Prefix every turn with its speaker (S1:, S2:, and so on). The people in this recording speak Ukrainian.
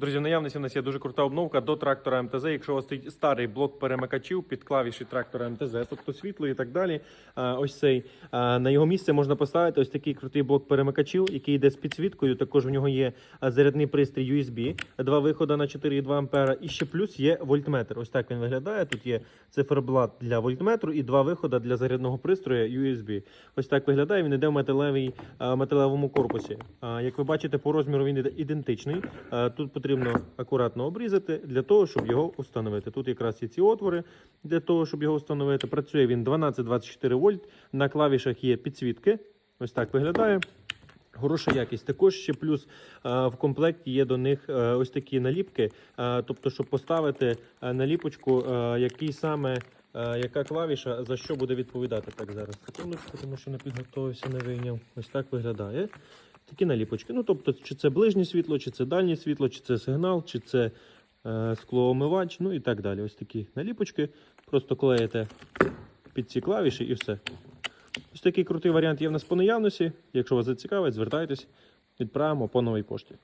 S1: Друзі, в наявності у нас є дуже крута обновка до трактора МТЗ. Якщо у вас стоїть старий блок перемикачів під клавіші трактора МТЗ, тобто світло і так далі. Ось цей на його місце можна поставити ось такий крутий блок перемикачів, який йде з підсвіткою. Також в нього є зарядний пристрій USB, два виходи на 4,2 ампера. І ще плюс є вольтметр. Ось так він виглядає. Тут є циферблат для вольтметру і два виходи для зарядного пристрою USB. Ось так виглядає. Він йде в металевій металевому корпусі. Як ви бачите, по розміру він іде ідентичний. Тут потрібно акуратно обрізати для того, щоб його встановити. Тут якраз є ці отвори для того, щоб його встановити. Працює він 12-24 вольт. На клавішах є підсвітки. Ось так виглядає. Хороша якість. Також ще плюс е, в комплекті є до них е, ось такі наліпки. Е, тобто, щоб поставити наліпочку, який саме. Яка клавіша за що буде відповідати? Так, зараз тому що не підготувався, не вийняв. Ось так виглядає. Такі наліпочки. Ну, тобто, чи це ближнє світло, чи це дальнє світло, чи це сигнал, чи це е, склоомивач, ну і так далі. Ось такі наліпочки. Просто клеїте під ці клавіші і все. Ось такий крутий варіант є в нас по наявності. Якщо вас зацікавить, звертайтесь, відправимо по новій пошті.